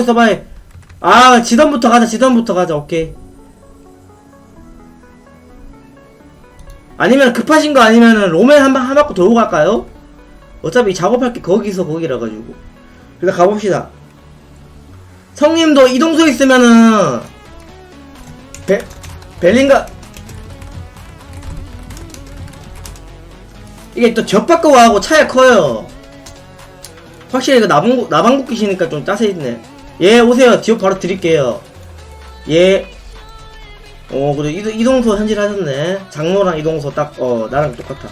있어봐. 아, 지던부터 가자, 지던부터 가자, 오케이. 아니면 급하신 거 아니면은 로맨 한, 방- 한 바퀴 돌고 갈까요? 어차피 작업할 게 거기서 거기라 가지고. 일단 가봅시다. 성님도 이동소 있으면은 베 벨링가 이게 또 젖바꿔 하고 차이 커요. 확실히 이거 나방 나방국 끼시니까 좀 짜세 있네. 예 오세요. 디오 바로 드릴게요. 예. 어 그래 이동, 이동소 현질 하셨네. 장로랑 이동소 딱 어 나랑 똑같아.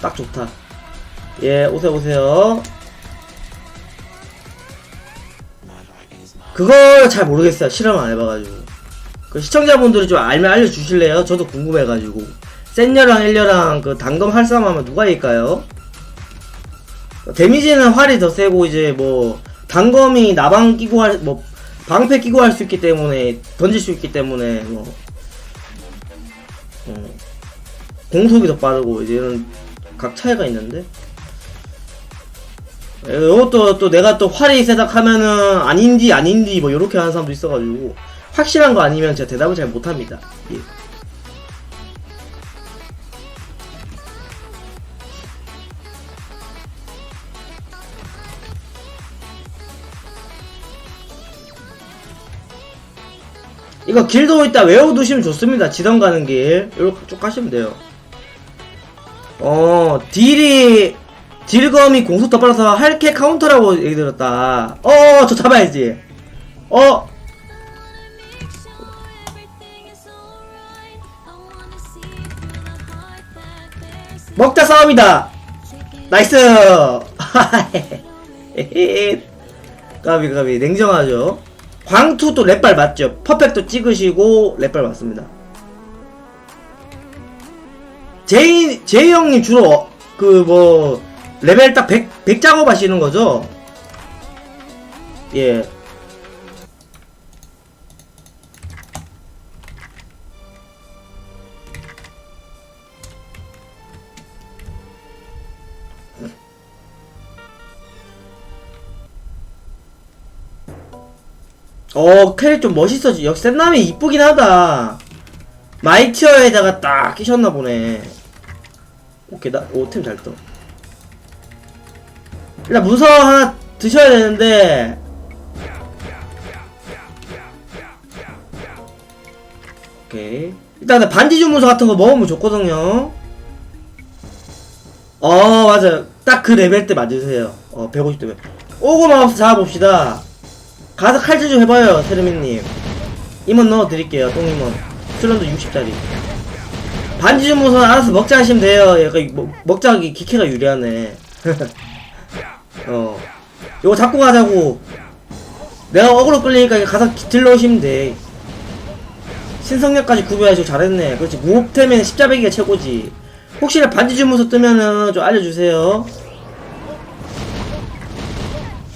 딱 좋다. 예 오세요 오세요. 그걸 잘 모르겠어요. 실험 안 해봐가지고. 그 시청자분들이 좀 알면 알려주실래요? 저도 궁금해가지고. 센녀랑 일녀랑 그 단검 할싸움하면 누가 이길까요? 데미지는 활이 더 세고 이제 뭐 단검이 나방 끼고 할 뭐 방패 끼고 할 수 있기 때문에 던질 수 있기 때문에 뭐 어, 공속이 더 빠르고 이제 이런 각 차이가 있는데 이것도 또 내가 또 활이 세다 하면은 아닌디 아닌디 뭐 이렇게 하는 사람도 있어가지고 확실한 거 아니면 제가 대답을 잘 못합니다. 예. 이거 길도 있다 외워두시면 좋습니다. 지던 가는 길 이렇게 쭉 가시면 돼요. 어 딜이 딜검이 공속 더 빨라서 할캐 카운터라고 얘기 들었다. 어, 저 잡아야지. 어, 먹자 싸움이다. 나이스. 까비 까비 냉정하죠. 광투 또 랩발 맞죠? 퍼펙트 찍으시고 랩발 맞습니다. 제이 제이 형님 주로 그 뭐 레벨 딱 100, 100 작업 하시는 거죠? 예. 어, 캐릭 좀 멋있어지. 역시 센남이 이쁘긴 하다. 마이티어에다가 딱 끼셨나 보네. 오케이, 나, 오, 템잘 떠. 일단 문서 하나 드셔야 되는데. 오케이. 일단 반지 주문서 같은 거 먹으면 좋거든요. 어, 맞아요. 딱 그 레벨 때 맞으세요. 어, 150대면. 오고 마우스 잡아봅시다. 가서 칼질 좀 해봐요, 세르미님. 임원 넣어드릴게요, 똥임원. 슬런드 60짜리. 반지 주문서 알아서 먹자 하시면 돼요. 약간 먹, 먹자기 기캐가 유리하네. 어. 요거 잡고 가자고. 내가 어그로 끌리니까 가서 딜러 오시면 돼. 신성력까지 구비하시고 잘했네. 그렇지. 무흡템엔 십자배기가 최고지. 혹시나 반지 주문서 뜨면은 좀 알려주세요.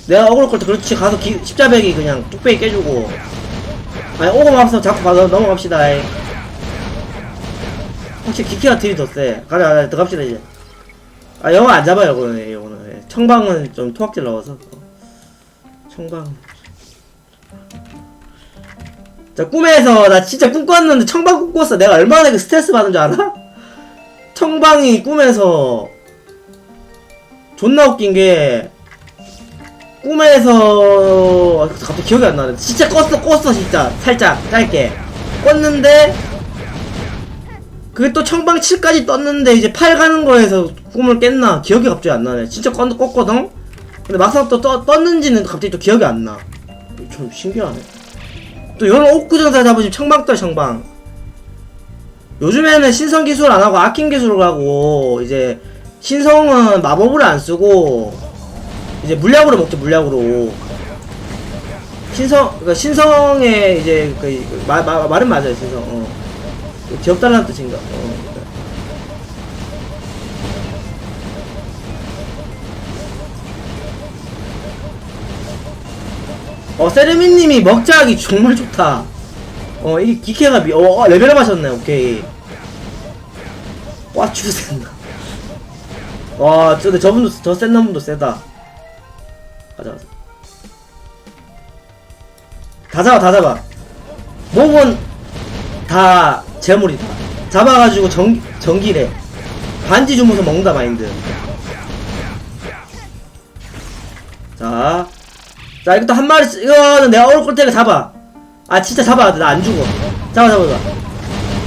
내가 어그로 끌때 그렇지. 가서 기, 십자배기 그냥 뚝배기 깨주고. 아니, 오고 마서 잡고 가서 넘어갑시다. 이. 혹시 기키가 딜이 더 세. 가자, 가자, 들어갑시다, 이제. 아, 영어 안 잡아요, 이거는. 이거는. 예. 청방은 좀 토악질 나와서. 청방. 자, 꿈에서, 나 진짜 꿈 꿨는데 청방 꿈 꿨어. 내가 얼마나 그 스트레스 받은 줄 알아? 청방이 꿈에서, 존나 웃긴 게, 꿈에서, 갑자기 기억이 안 나네. 진짜 껐어, 껐어, 진짜. 살짝, 짧게. 껐는데, 그게 또 청방 7까지 떴는데 이제 8 가는 거에서 꿈을 깼나 기억이 갑자기 안 나네 진짜 껐, 껐거든? 근데 막상 또 떠, 떴는지는 갑자기 또 기억이 안 나. 좀 신기하네. 또 이런 옥구정사 잡으시면 청방 떠 청방. 요즘에는 신성 기술 안 하고 아킹 기술을 하고 이제 신성은 마법을 안 쓰고 이제 물약으로 먹죠 물약으로. 신성 그러니까 신성의 이제 그 마, 마, 말은 맞아요 신성. 어. 기업 달라는 뜻인가? 어. 어, 세르미님이 먹자기 정말 좋다. 어, 이게 기캐가 미, 어, 어 레벨업 하셨네, 오케이. 와, 주센다. 와, 저, 근데 저분도, 저 센 놈도 세다. 가자, 가자. 다 잡아 다 잡아. 몹은 다 재물이다. 잡아가지고 전, 전기래. 반지 주면서 먹는다 마인드. 자, 자 이것도 한 마리 이거는 내가 걸 테니까 잡아. 아 진짜 잡아야 돼나 안 죽어. 잡아 잡아 잡아.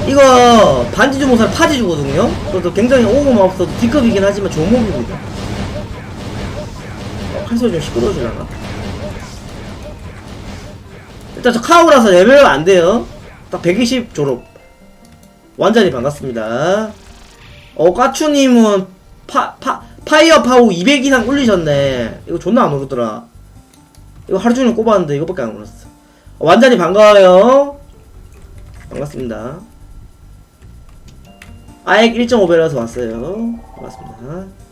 이거 반지 주모살 파지 주거든요? 그것도 굉장히 오고마 없어도 D급이긴 하지만 좋은 몹입니다. 어, 칼소리 좀 시끄러워지려나 일단 저 카우라서 레벨업 안 돼요. 딱 120 졸업. 완전히 반갑습니다. 어, 까추님은 파, 파, 파이어 파워 200 이상 올리셨네. 이거 존나 안 오르더라. 이거 하루 종일 꼽았는데 이거밖에 안 올랐어. 어, 완전히 반가워요. 반갑습니다. 아액 1.5배라서 왔어요. 반갑습니다.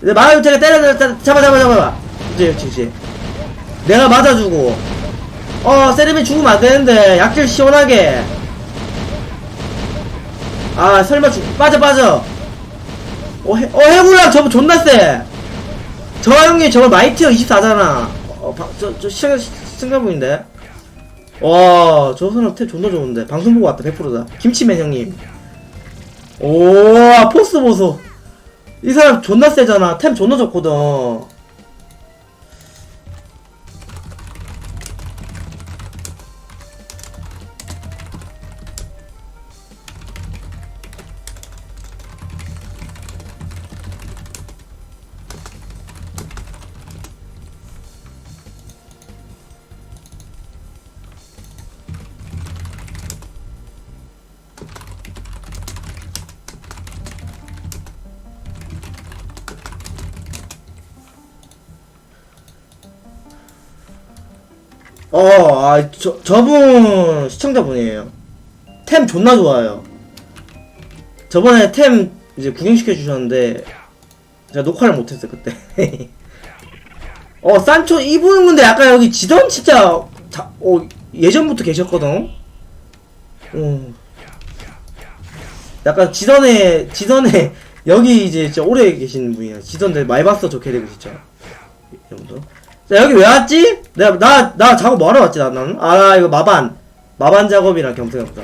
근데 마요테가 때려, 때려, 잡아, 잡아, 잡아. 그치, 그치, 그치. 내가 맞아주고, 어, 세레빈 죽으면 안 되는데, 약질 시원하게. 아, 설마 죽, 빠져, 빠져. 어, 해, 어, 해구랑 저거 존나 세. 저 형님 저거 마이티어 24잖아. 어, 바, 저, 저, 시청, 시청자분인데. 와, 저 사람 탭 존나 좋은데. 방송 보고 왔다, 100%다. 김치맨 형님. 오, 아, 포스 보소. 이 사람 존나 세잖아. 템 존나 좋거든. 어, 아, 저, 저분 시청자분이에요. 템 존나 좋아요. 저번에 템 이제 구경시켜 주셨는데 제가 녹화를 못했어요 그때. 어, 산초 이분 근데 약간 여기 지던 진짜 자, 어, 예전부터 계셨거든. 어. 약간 지던에 지던에 여기 이제 진짜 오래 계신 분이야. 지던데 많이 봤어 저 캐릭터 진짜. 이 정도. 자 여기 왜 왔지? 내가 나 나 작업 뭐하러 왔지 나, 나는? 아 이거 마반 마반 작업이랑 겸사겸사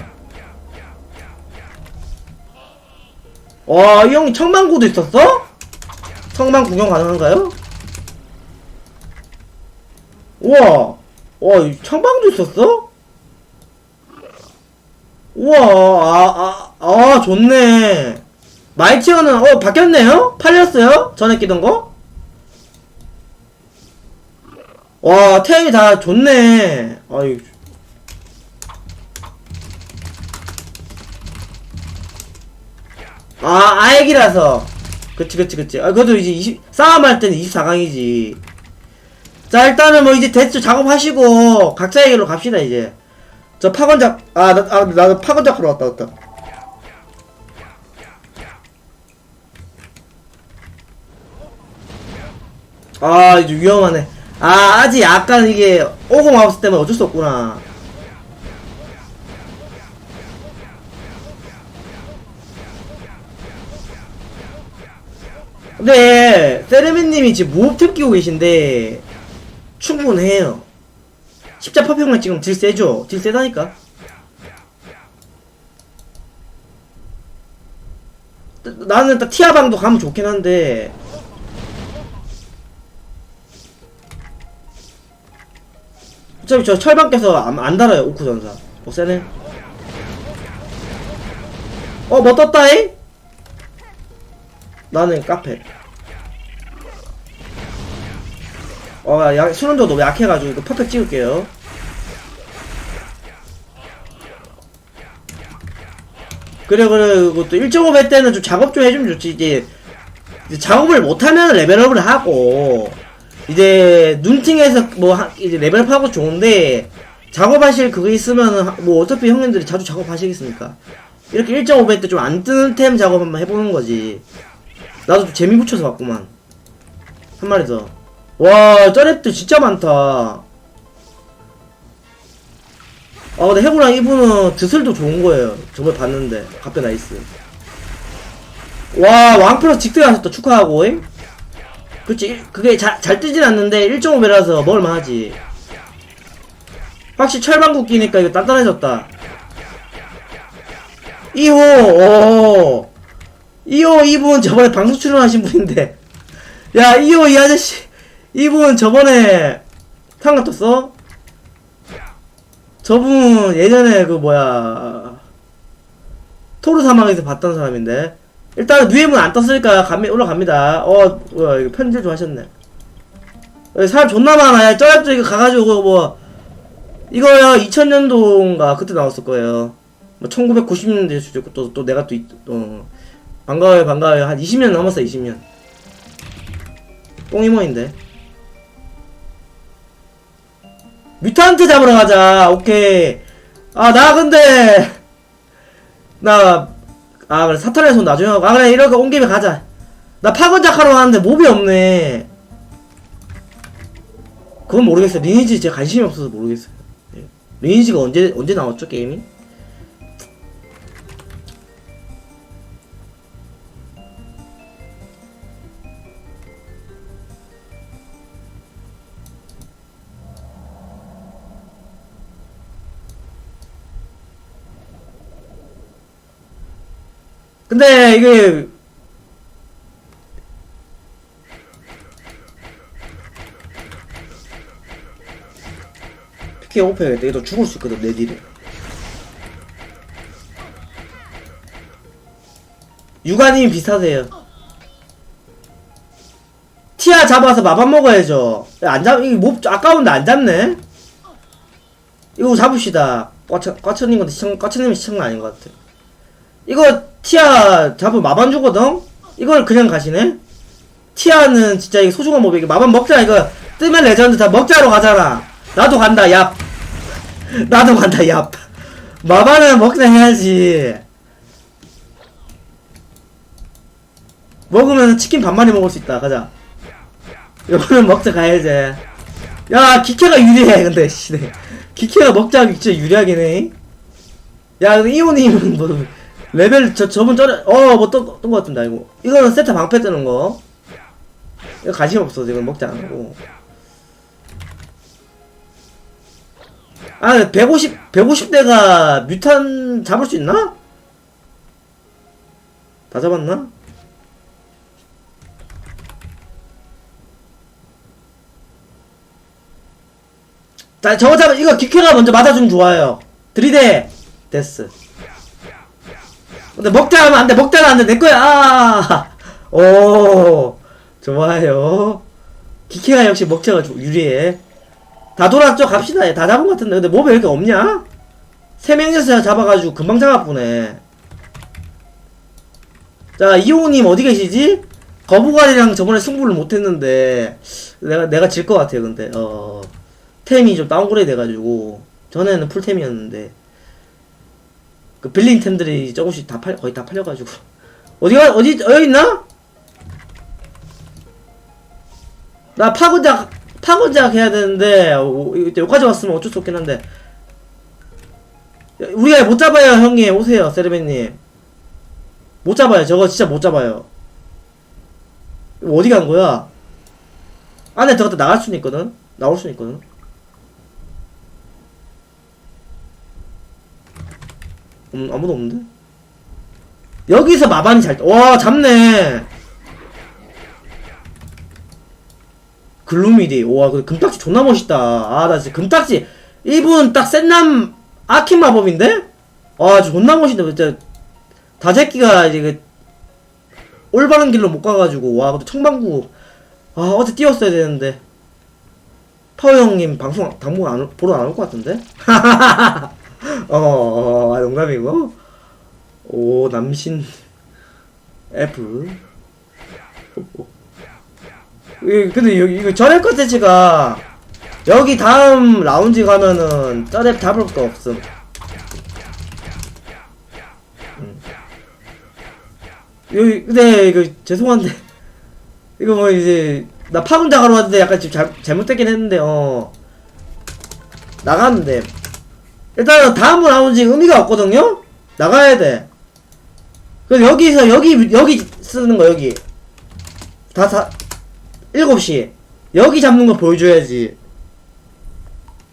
와이 형이 청망구도 있었어? 청망 구경 가능한가요? 우와 와이 청방도 있었어? 우와 아아 아, 아, 좋네 마이티어는 어 바뀌었네요? 팔렸어요? 전에 끼던 거? 와, 템이 다 좋네. 아이. 아, 아액이라서. 그치, 그치, 그치. 아, 그래도 이제 20, 싸움할 때는 24강이지. 자, 일단은 뭐 이제 대충 작업하시고, 각자의 길로 갑시다, 이제. 저 파건작, 아, 나, 아, 나도 파건작으로 왔다, 왔다. 아, 이제 위험하네. 아, 아직 약간 이게 오고 마우스 때문에 어쩔 수 없구나. 근데 세레미님이 지금 무업템 끼고 계신데 충분해요. 십자 퍼펙만 지금 딜 세죠? 딜 세다니까. 나는 일단 티아방도 가면 좋긴 한데 어차피 저 철방 깨서 안, 안 달아요 오쿠 전사. 어 세네. 어뭐 떴다이? 나는 카페. 어 야, 수련도 너무 약해가지고 이거 퍼펙 찍을게요. 그래 그래 그것도 1.5배 때는 좀 작업 좀 해주면 좋지. 이제 작업을 못하면 레벨업을 하고 이제 눈팅에서 뭐 하- 이제 레벨업하고 좋은데 작업하실 그거 있으면 뭐 어차피 형님들이 자주 작업하시겠습니까? 이렇게 1.5배 때 좀 안 뜨는 템 작업 한번 해보는 거지. 나도 좀 재미 붙여서 봤구만. 한 마리 더. 와, 쩌랩들 진짜 많다. 아, 근데 해구랑 이분은 드슬도 좋은 거예요. 저번에 봤는데. 갑자기 나이스. 와, 왕플러스 직드 하셨다. 축하하고, 잉? 그치, 그게 자, 잘 뜨진 않는데 1.5배라서 먹을만 하지. 확실히 철방구 끼니까 이거 단단해졌다. 2호 오. 2호 이분 저번에 방송 출연하신 분인데. 야 2호 이 아저씨. 이분 저번에 상가 떴어? 저분 예전에 그 뭐야. 토르 사막에서 봤던 사람인데 일단 누에문 안 떴으니까 감이 올라갑니다. 어 뭐야 이거 편집 좀 하셨네. 여기 사람 존나 많아 저쪽에 이거 가가지고 뭐 이거야 2000년도인가 그때 나왔을 거예요. 뭐 1990년대 주제고 또, 또 내가 또 있- 어, 반가워요 반가워요. 한 20년 넘었어 20년. 똥이모인데. 뮤탄트 잡으러 가자. 오케이. 아 나 근데 나 아 그래 사탄의 손 나중에 하고. 아 그래 이렇게 온 김에 가자. 나 파건작 하러 가는데 몹이 없네. 그건 모르겠어요. 리니지 제가 관심이 없어서 모르겠어요. 예. 리니지가 언제 언제 나왔죠 게임이? 근데 이게 PK 오페야겠다. 얘도 죽을 수 있거든 내 딜에. 육아님이 비슷하세요. 티아 잡아서 마밥 먹어야죠. 야, 안 잡, 이거 못, 아까운데 안 잡네? 이거 잡읍시다. 꽈쳐, 꽈쳐님한테 시청, 꽈쳐님이 시청은 아닌 것 같아. 이거 티아 잡으면 마반 주거든? 이걸 그냥 가시네? 티아는 진짜 이게 소중한 몹이 마반 먹자 이거. 뜨면 레전드 다 먹자로 가잖아. 나도 간다 얍. 나도 간다 얍. 마반은 먹자 해야지. 먹으면 치킨 반마리 먹을 수 있다. 가자. 이거는 먹자 가야지. 야 기케가 유리해 근데 씨. 네. 기케가 먹자 진짜 유리하긴 해 야 근데 이호님은 뭐 레벨 저 저분 저래 어뭐떴것 같은데 이거 이거는 세트 방패 뜨는 거. 이거 관심 없어 지금 먹지 안 하고. 아 150, 150대가 뮤탄 잡을 수 있나? 다 잡았나? 자 저거 잡아 이거 기캐가 먼저 맞아주면 좋아요. 들이대! 됐어 근데 먹자 하면 안 돼 먹자는 안돼 내 거야. 아 오 좋아요. 기캐가 역시 먹자가 좀 유리해. 다 돌았죠? 갑시다. 다 잡은 것 같은데. 근데 몸에 왜 이렇게 없냐? 세 명이서 잡아가지고 금방 잡아보네. 자 이호님 어디 계시지? 거부갈이랑 저번에 승부를 못했는데 내가 내가 질 것 같아요 근데. 어 템이 좀 다운그레이드 돼가지고. 전에는 풀템이었는데 그 빌린 템들이 조금씩 다 팔, 거의 다 팔려가지고. 어디가 어디 여기 있나? 나 파고작 파고작 해야 되는데 오, 이거 여기까지 왔으면 어쩔 수 없긴 한데. 야, 우리가 못 잡아요 형님. 오세요 세르베님. 못 잡아요. 저거 진짜 못 잡아요. 어디 간 거야? 안에 들어갔다 나갈 수는 있거든? 나올 수는 있거든 음, 아무도 없는데? 여기서 마반이 잘, 와, 잡네! 글루미디, 와, 그 금딱지 존나 멋있다. 아, 나 진짜 금딱지, 이분 딱 센남 아킨 마법인데? 와, 존나 멋있다. 진짜, 다제끼가 이제 그, 올바른 길로 못 가가지고, 와, 근데 청방구, 아, 어제 뛰었어야 되는데. 파워 형님 방송, 당분 안, 올- 보러 안 올 것 같은데? 어, 어, 아, 농담이고. 오, 남신. F. 이, 근데 여기, 이거 저랩 컨텐츠가, 여기 다음 라운지 가면은, 저랩 잡을 거 없음. 음. 여기, 근데, 이거, 죄송한데. 이거 뭐, 이제, 나 파군자 가러 왔는데 약간 지금 잘, 잘못됐긴 했는데, 어. 나갔는데, 일단은 다음으로 나오는 지 의미가 없거든요? 나가야 돼. 그럼 여기서, 여기, 여기 쓰는 거, 여기. 다, 다, 7시. 여기 잡는 거 보여줘야지.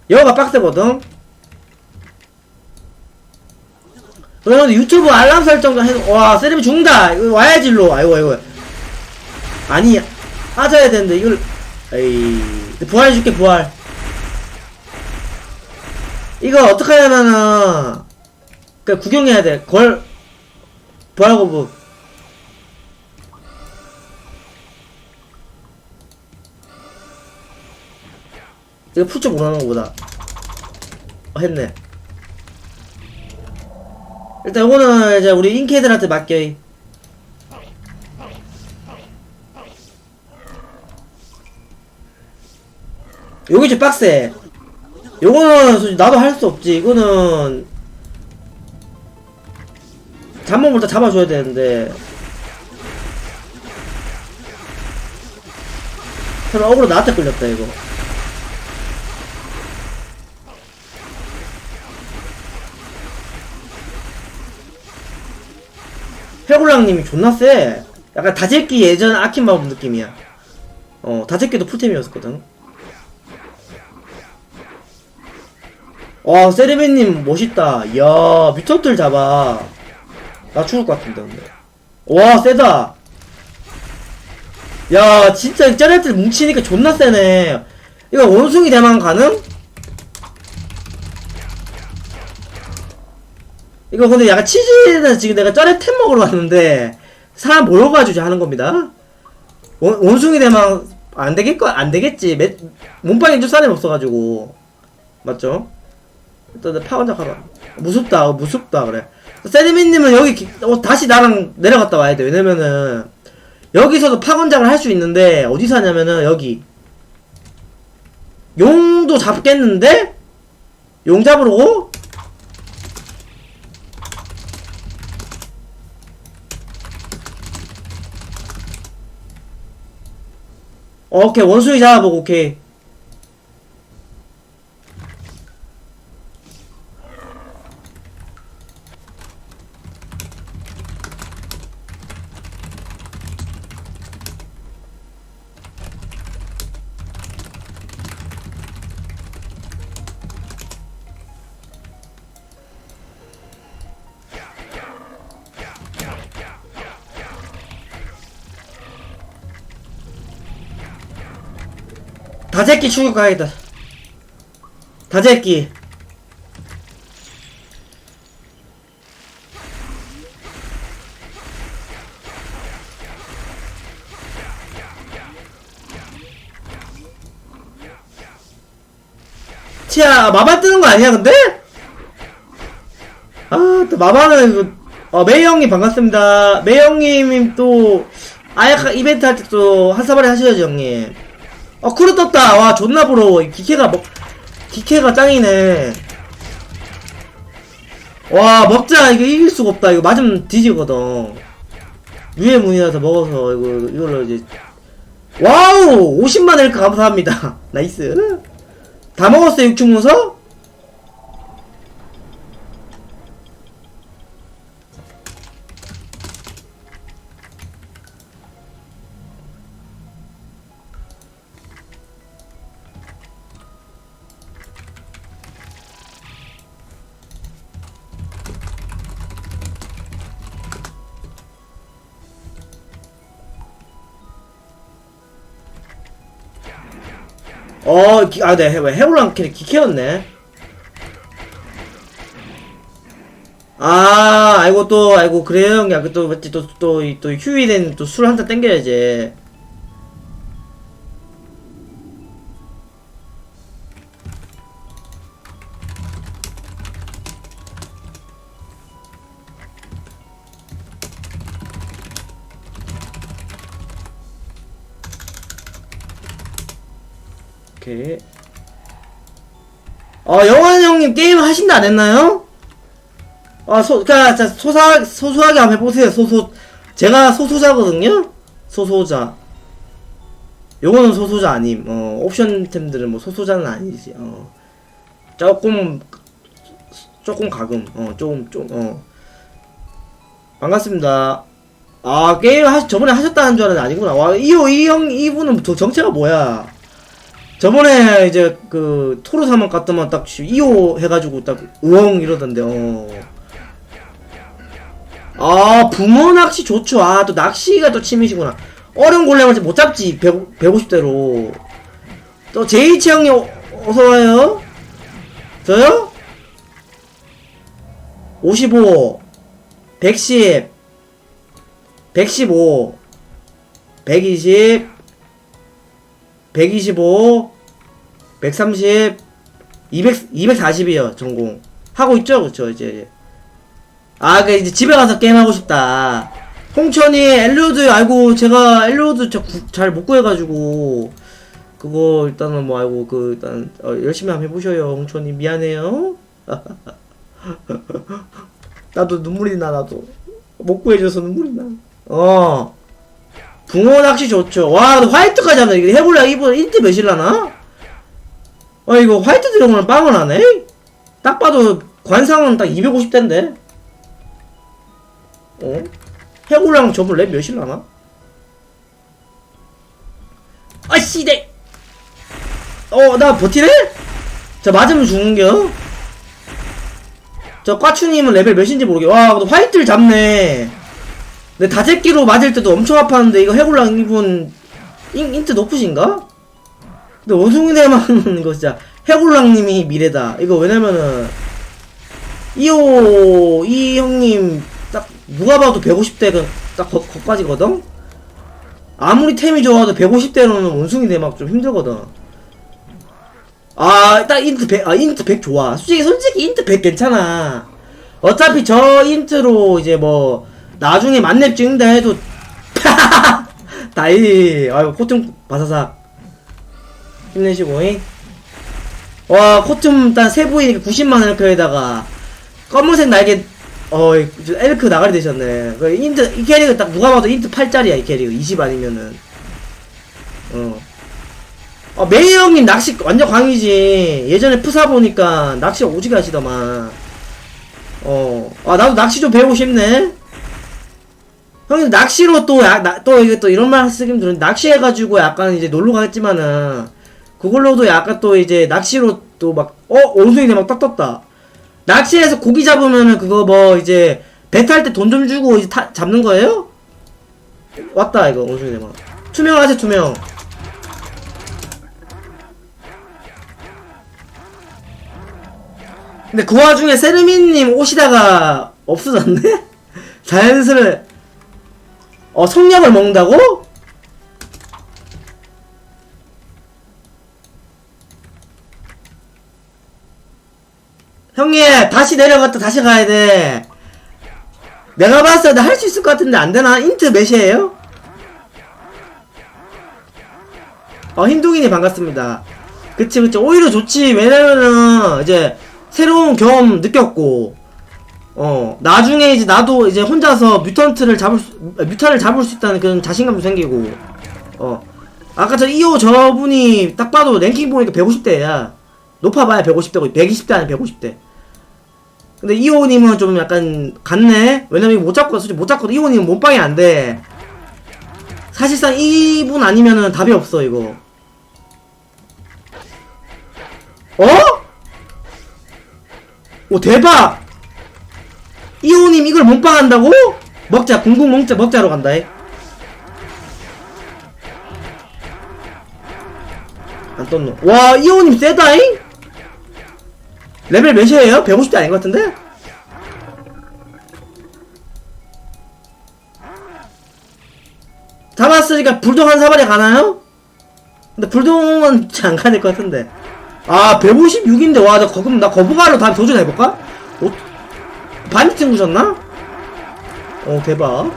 여가 빡세거든? 그러면 유튜브 알람 설정도 해놓, 와, 세림이 죽는다! 이거 와야지, 일로. 아이고, 아이고. 아니, 빠져야 되는데, 이걸, 에이. 부활해줄게, 부활. 이거 어떻게 하냐면은, 그 구경해야 돼. 걸, 부활 거부. 이거 풀줄 모르는 거보다. 어, 했네. 일단 요거는 이제 우리 인캐들한테 맡겨. 요게 좀 빡세. 요거는 솔직히 나도 할 수 없지. 이거는 잠mom부터 잡아줘야 되는데. 설마 억울로 나한테 끌렸다 이거. 해골랑님이 존나 세. 약간 다제끼 예전 아킨 마법 느낌이야. 어, 다제끼도 풀템이었거든. 와, 세레베님 멋있다. 이야, 뮤턴트를 잡아. 나 죽을 것 같은데, 근데. 와, 세다. 야, 진짜 쩌레들 뭉치니까 존나 세네. 이거 원숭이 대만 가능? 이거 근데 약간 치즈는 지금 내가 쩌레템 먹으러 왔는데 사람 모여가지고 하는 겁니다. 원, 원숭이 대만 안 되겠거 안 되겠지. 매, 몸빵이 줄 사람이 없어가지고 맞죠? 일단 파원작 하러 무섭다 어, 무섭다 그래. 세리민님은 여기 기- 어, 다시 나랑 내려갔다 와야 돼. 왜냐면은 여기서도 파건작을 할 수 있는데 어디서 하냐면은 여기. 용도 잡겠는데? 용 잡으러 고? 오케이. 원숭이 잡아보고 오케이 다제끼 추격 가야겠다 다제끼. 티야 마바 뜨는 거 아니야 근데? 아또 마바는 어 메이 형님 반갑습니다. 메이 형님 또 아야카 이벤트 할 때 또 한사발이 하셔야죠 형님 어 크루 떴다. 와 존나 부러워. 이 기케가 먹 기케가 짱이네. 와 먹자. 이거 이길 수가 없다. 이거 맞으면 뒤지거든. 유해 문이라서 먹어서 이거 이걸로 이제. 와우! 50만 엘 감사합니다. 나이스. 다 먹었어 육충문서? 어, 기, 아, 네, 해, 해올랑 캐릭 기캐였네. 아, 아이고, 또, 아이고, 그래요, 형님. 그 또, 맞지, 또, 또, 이, 또, 휴일엔 또 술 한 잔 땡겨야지. 어, 영환 형님 게임 하신다 안 했나요? 아, 소, 자, 자, 소사, 소소하게 한번 해보세요. 소소, 제가 소소자거든요? 소소자. 요거는 소소자 아님. 어, 옵션템들은 뭐 소소자는 아니지. 어. 조금, 조금 가금. 어, 조금, 좀, 어. 반갑습니다. 아, 게임 하, 저번에 하셨다는 줄 알았는데 아니구나. 와, 이호, 이 형, 이분은 저 정체가 뭐야? 저번에 이제 그 토르 사막 갔더만 딱 2호 해가지고 딱 으엉 이러던데 어. 아 붕어 낚시 좋죠. 아 또 낚시가 또 취미시구나. 어른 골렘을 못 잡지 100, 150대로. 또 제이치 형님 어- 어서와요. 저요? 55 110 115 120 125 130 200 240이요 전공 하고 있죠 그쵸 이제 아, 그 이제 집에 가서 게임하고 싶다. 홍천이 엘리오드 알고 제가 엘리오드 잘 못 구해가지고 그거 일단은 뭐 알고 그 일단 어, 열심히 한번 해보셔요 홍천이 미안해요. 나도 눈물이 나 나도 못 구해줘서 눈물이 나. 어. 붕어 낚시 좋죠. 와, 너 화이트까지 하면 이게 해볼라 이분 인트 몇일라나? 어 이거 화이트 드래곤은 빵을 하네? 딱 봐도 관상은 딱 250대인데. 어? 해골랑 저분 랩 몇일라나? 아씨, 네! 어, 나 버티네? 저 맞으면 죽는겨? 저 꽈추님은 레벨 몇인지 모르게. 와, 화이트를 잡네. 근데 다제끼로 맞을 때도 엄청 아팠는데, 이거 해골랑 이분, 인, 인트 높으신가? 근데 원숭이네만 이거 진짜, 해골랑님이 미래다. 이거 왜냐면은, 이호, 이 형님, 딱, 누가 봐도 150대가 딱 거, 거까지거든? 아무리 템이 좋아도 150대로는 원숭이 대막 좀 힘들거든. 아, 딱 인트 100, 아, 인트 100 좋아. 솔직히, 솔직히 인트 100 괜찮아. 어차피 저 인트로 이제 뭐, 나중에 만렙 찍는다 해도, 다이, 아유, 코튼 바사삭. 힘내시고 잉. 와, 코튼 일단 세부에 90만원 이렇게 에다가 검은색 날개, 어, 엘크 나가리 되셨네. 그 인트, 이 캐릭은 딱 누가 봐도 인트 8짜리야, 이 캐릭. 20 아니면은. 어. 어, 메이 형님 낚시 완전 광이지. 예전에 푸사 보니까 낚시 오지게 하시더만. 어. 아, 나도 낚시 좀 배우고 싶네. 형님 낚시로 또, 야, 나, 또, 이게 또 이런 말 쓰긴 들은 낚시해가지고 약간 이제 놀러 가겠지만은, 그걸로도 약간 또 이제 낚시로 또 막, 어? 원숭이네 막딱 떴다. 낚시해서 고기 잡으면은 그거 뭐 이제 배 탈 때 돈 좀 주고 이제 타, 잡는 거예요? 왔다, 이거 원숭이네 막. 투명하세, 투명. 근데 그 와중에 세르미님 오시다가 없어졌네? 자연스레 어 성냥을 먹는다고? 형님 다시 내려갔다 다시 가야 돼 내가 봤을 때 할 수 있을 것 같은데 안 되나? 인트 몇이에요? 어 흰둥이님 반갑습니다 그치 그치 오히려 좋지 왜냐면은 이제 새로운 경험 느꼈고 어 나중에 이제 나도 이제 혼자서 뮤턴트를 잡을 수 뮤탄을 잡을 수 있다는 그런 자신감도 생기고. 어. 아까 저 2호 저분이 딱 봐도 랭킹 보니까 150대야. 높아봐야 150대고 120대 아니 150대. 근데 2호님은 좀 약간 같네? 왜냐면 못 잡고 솔직히 못 잡고도 2호님은 몸빵이 안돼. 사실상 이분 아니면은 답이 없어 이거. 어? 오 대박! 이호님 이걸 몸빵한다고? 먹자 궁궁 먹자 먹자로 간다 해. 안 떴노 와 이호님 세다잉? 레벨 몇이에요? 150대 아닌 것 같은데? 잡았으니까 불독 한 사발이 가나요? 근데 불독은 잘안 가야 될 것 같은데 아 156인데 와나 그럼 나 거부가로 다음 도전해볼까? 오, 반지 친구셨나? 어 대박.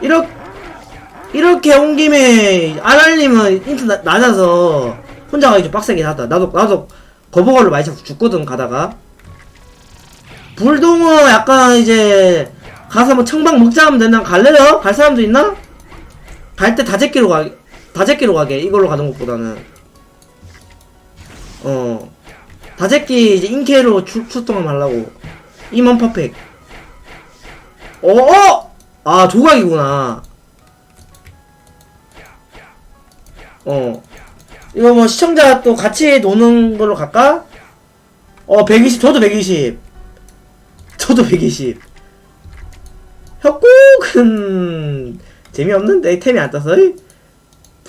이렇게 이렇게 온 김에 아랄님은 인트 나- 낮아서 혼자 가기 좀 빡세긴 하다. 나도 나도 거부가로 많이 자꾸 죽거든 가다가. 불동어 약간 이제 가서 뭐 청방 먹자 하면 된다. 갈래요? 갈 사람도 있나? 갈 때 다제끼로 가 다제끼로 가게 이걸로 가는 것보다는. 어. 다제끼 이제 인케로 출, 출동을 하려고 임원 퍼펙. 어어! 아 조각이구나. 어. 이거 뭐 시청자 또 같이 노는 걸로 갈까? 어 120 저도 120 저도 120 협곡은 재미없는데 템이 안 떠서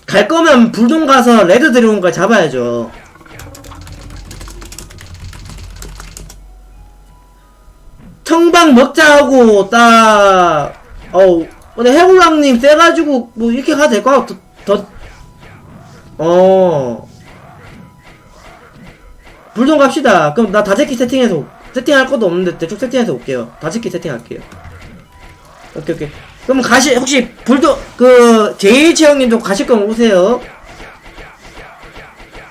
갈 거면 불동 가서 레드 드래곤 걸 잡아야죠 청방 먹자 하고 딱 어우 근데 해골왕님 세가지고 뭐 이렇게 가도 될 것 같아. 더어. 불동 갑시다. 그럼 나 다재키 세팅해서 올- 세팅할 것도 없는데 대충 세팅해서 올게요. 다재키 세팅할게요. 오케이 오케이. 그럼 가시 혹시 불도 그 JH 형님도 가실 거면 오세요.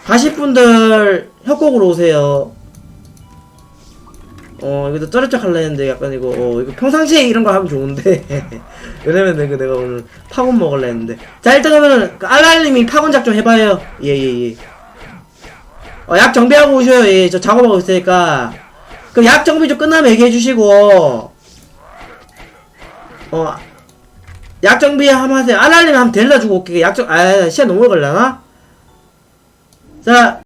가실 분들 협곡으로 오세요 어 이거 쩌릿쩍 할라 했는데 약간 이거 어 이거 평상시에 이런 거 하면 좋은데. 왜냐면 내가 내가 오늘 파곤 먹을라 했는데. 자 일단 그러면은 그 알랄님이 파곤 작전 해봐요. 예예 예. 어 약 정비하고 오셔요. 예 저 작업하고 있으니까. 그럼 약 정비 좀 끝나면 얘기해 주시고. 어, 약 정비 한번 하세요. 알랄님 한번 데려다 주고 올게요. 약 정, 아, 시간 너무 걸려나? 자,